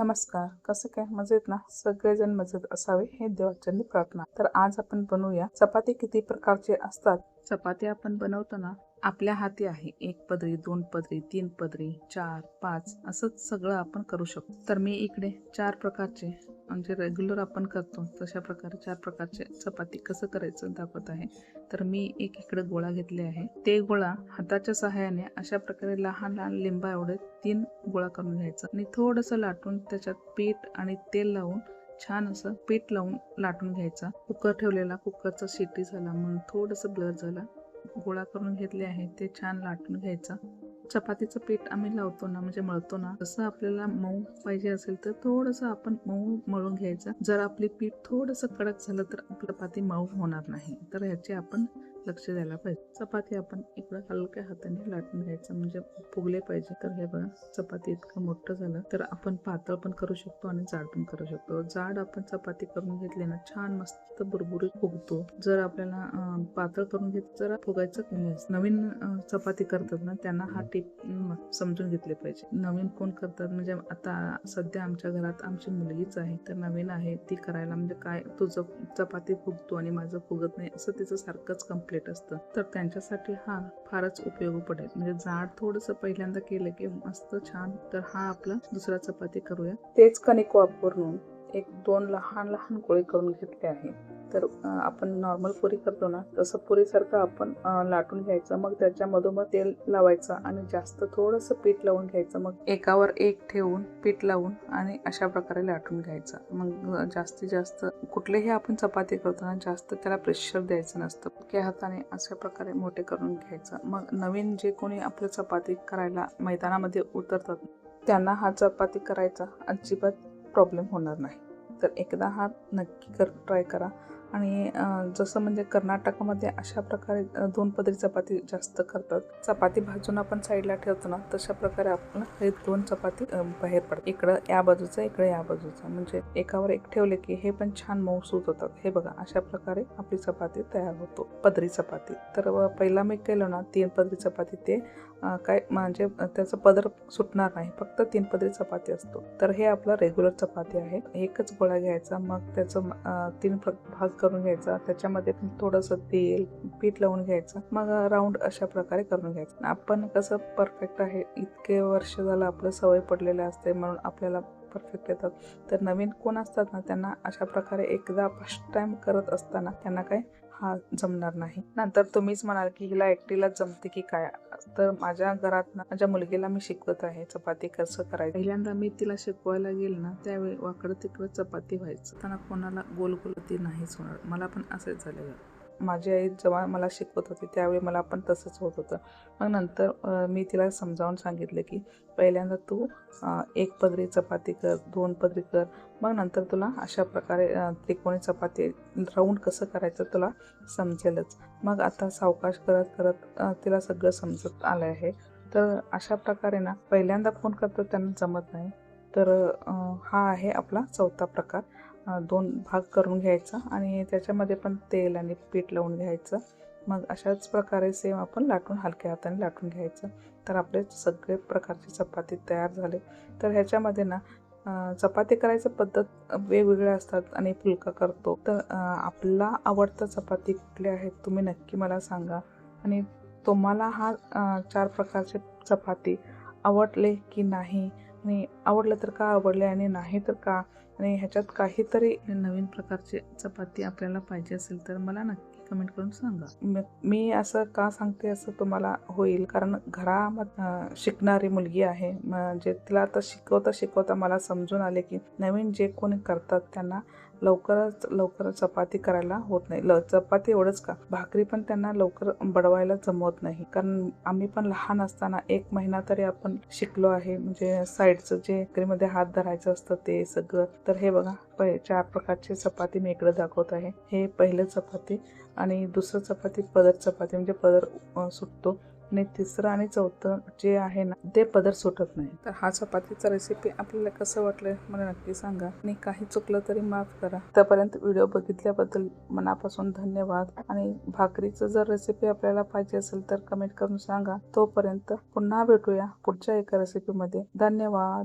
नमस्कार. कसं काय? मजेत ना? सगळेजण मजेत असावे हे देवाचरणी प्रार्थना. तर आज आपण बनवूया चपाती किती प्रकारचे असतात? चपाती आपण बनवताना आपल्या हाती आहे. एक पदरी दोन पदरी तीन पदरी चार पाच असंच सगळं आपण करू शकतो. तर मी इकडे चार प्रकारचे म्हणजे रेग्युलर आपण करतो तशा प्रकारे चार प्रकारचे चपाती कसं करायचं दाखवत आहे. तर मी एक इकडे गोळा घेतले आहे. ते गोळा हाताच्या सहाय्याने अशा प्रकारे लहान लहान लिंबा एवढे तीन गोळा करून घ्यायचा. आणि थोडंसं लाटून त्याच्यात पीठ आणि तेल लावून छान असं पीठ लावून लाटून घ्यायचा. कुकर ठेवलेला कुकरचा शिट्टी झाला म्हणून थोडंसं ब्लर झाला. गोळा करून घेतले आहे ते छान लाटून घ्यायचा. चपातीचं पीठ आम्ही लावतो ना म्हणजे मळतो ना जसं आपल्याला मऊ पाहिजे असेल तर थोडंसं आपण मऊ मळून घ्यायचं. जर आपली पीठ थोडंसं कडक झालं तर चपाती मऊ होणार नाही. तर ह्याची आपण लक्ष द्यायला पाहिजे. चपाती आपण इकडं हलक्या हाताने लाटून घ्यायचं. म्हणजे फुगले पाहिजे. तर हे बघा चपाती इतकं मोठं झालं. तर आपण पातळ पण करू शकतो आणि जाड पण करू शकतो. जाड आपण चपाती करून घेतली ना छान मस्त बुरबुरीत फुगतो. जर आपल्याला पातळ करून घेत जरा फुगायचं कमी असतं नवीन चपाती करतात ना त्यांना हा टिप समजून घेतले पाहिजे. नवीन कोण करतात? म्हणजे आता सध्या आमच्या घरात आमची मुलगीच आहे. तर नवीन आहे. ती करायला म्हणजे काय तुझं चपाती फुगतो आणि माझं फुगत नाही असं तिचं सारखंच कंप्लीट असतं. तर त्यांच्यासाठी हा फारच उपयोगी पडेल म्हणजे जाड थोडंसं पहिल्यांदा केलं की मस्त छान. तर हा आपला दुसरा चपाती करूया. तेच कणिक वापरून एक दोन लहान लहान गोळे करून घेतले आहे. तर आपण नॉर्मल पुरी करतो ना तसं पुरीसारखं आपण लाटून घ्यायचं. मग त्याच्या मधोमध तेल लावायचं आणि जास्त थोडंसं पीठ लावून घ्यायचं. मग एकावर एक ठेवून पीठ लावून आणि अशा प्रकारे लाटून घ्यायचं. मग जास्तीत जास्त कुठलेही आपण चपाती करताना जास्त त्याला प्रेशर द्यायचं नसतं. की हाताने अशा प्रकारे मोठे करून घ्यायचं. मग नवीन जे कोणी आपलं चपाती करायला मैदानामध्ये उतरतात त्यांना हा चपाती करायचा अजिबात प्रॉब्लेम होणार नाही. तर एकदा हा नक्की कर ट्राय करा. आणि जसं म्हणजे कर्नाटकामध्ये अशा प्रकारे दोन पदरी चपाती जास्त करतात. चपाती भाजून आपण साईडला ठेवतो ना तशा प्रकारे आपण हे दोन चपाती बाहेर पडतात. इकडं या बाजूचं इकडं या बाजूचं. म्हणजे एकावर एक ठेवले की हे पण छान मऊसूत होतात. हे बघा अशा प्रकारे आपली चपाती तयार होतो. पदरी चपाती. तर पहिला मी केलं ना तीन पदरी चपाती. ते काय म्हणजे त्याचं पदर सुटणार नाही. फक्त तीन पदरी चपाती असतो. तर हे आपलं रेग्युलर चपाती आहे. एकच गोळा घ्यायचा. मग त्याचं तीन प्र- भाग करून घ्यायचा. त्याच्यामध्ये पण थोडंसं तेल पीठ लावून घ्यायचं. मग राऊंड अशा प्रकारे करून घ्यायचं. आपण कसं परफेक्ट आहे इतके वर्ष झालं आपलं सवय पडलेलं असते म्हणून आपल्याला परफेक्ट येतात तर नवीन कोण असतात ना त्यांना अशा प्रकारे एकदा फर्स्ट टाइम करत असताना त्यांना काय हा जमणार नाही. नंतर तुम्हीच म्हणाल की हिला एकटीला जमते की काय? तर माझ्या घरात ना माझ्या मुलगीला मी शिकवत आहे चपाती कसं करायचं? पहिल्यांदा मी तिला शिकवायला गेल ना त्यावेळी वाकडं तिकडं चपाती व्हायचं. त्यांना कोणाला गोल गोल ती नाहीच होणार. मला पण असंच झालेलं. माझी आई जेव्हा मला शिकवत होती त्यावेळी मला पण तसंच होत होतं. मग नंतर मी तिला समजावून सांगितलं की पहिल्यांदा तू एक पदरी चपाती कर दोन पदरी कर. मग नंतर तुला अशा प्रकारे त्रिकोणी चपाती राऊंड कसं करायचं तुला समजेलच. मग आता सावकाश करत करत तिला सगळं समजत आलं आहे. तर अशा प्रकारे ना पहिल्यांदा फोन करतो त्यांना जमत नाही. तर हा आहे आपला चौथा प्रकार. दोन भाग करून घ्यायचा आणि त्याच्यामध्ये पण तेल आणि पीठ लावून घ्यायचं. मग अशाच प्रकारे सेम आपण लाटून हलक्या हाताने लाटून घ्यायचं. तर आपले सगळे प्रकारचे चपाती तयार झाले. तर ह्याच्यामध्ये ना चपाती करायचं पद्धत वेगवेगळ्या असतात आणि फुलका करतो. तर आपला आवडता चपाती कुठले आहेत तुम्ही नक्की मला सांगा. आणि तुम्हाला हा चार प्रकारचे चपाती आवडले की नाही? आणि आवडलं तर का आवडले आणि नाही तर का? आणि ह्याच्यात काहीतरी नवीन प्रकारचे चपाती आपल्याला पाहिजे असेल तर मला नक्की कमेंट करून सांगा. मी असं का सांगते असं तुम्हाला होईल. कारण घरामध शिकणारी मुलगी आहे. म्हणजे तिला आता शिकवता शिकवता मला समजून आले की नवीन जे कोणी करतात त्यांना लवकरच लवकर चपाती करायला होत नाही. ल चपाती एवढंच का? भाकरी पण त्यांना लवकर बडवायला जमवत नाही. कारण आम्ही पण लहान असताना एक महिना तरी आपण शिकलो आहे. म्हणजे साईडचं जे भाकरीमध्ये हात धरायचं असतं ते सगळं. तर हे बघा चार प्रकारची चपाती मी इकडे दाखवत आहे. हे पहिलं चपाती आणि दुसरं चपाती पदर चपाती. म्हणजे पदर सुटतो. आणि तिसरं आणि चौथं जे आहे ना ते पदर सुटत नाही. तर हा चपातीचा रेसिपी आपल्याला कसं वाटलं मला नक्की सांगा. आणि काही चुकलं तरी माफ करा. त्यापर्यंत व्हिडिओ बघितल्याबद्दल मनापासून धन्यवाद. आणि भाकरीचं जर रेसिपी आपल्याला पाहिजे असेल तर कमेंट करून सांगा. तोपर्यंत पुन्हा भेटूया पुढच्या एका रेसिपीमध्ये धन्यवाद.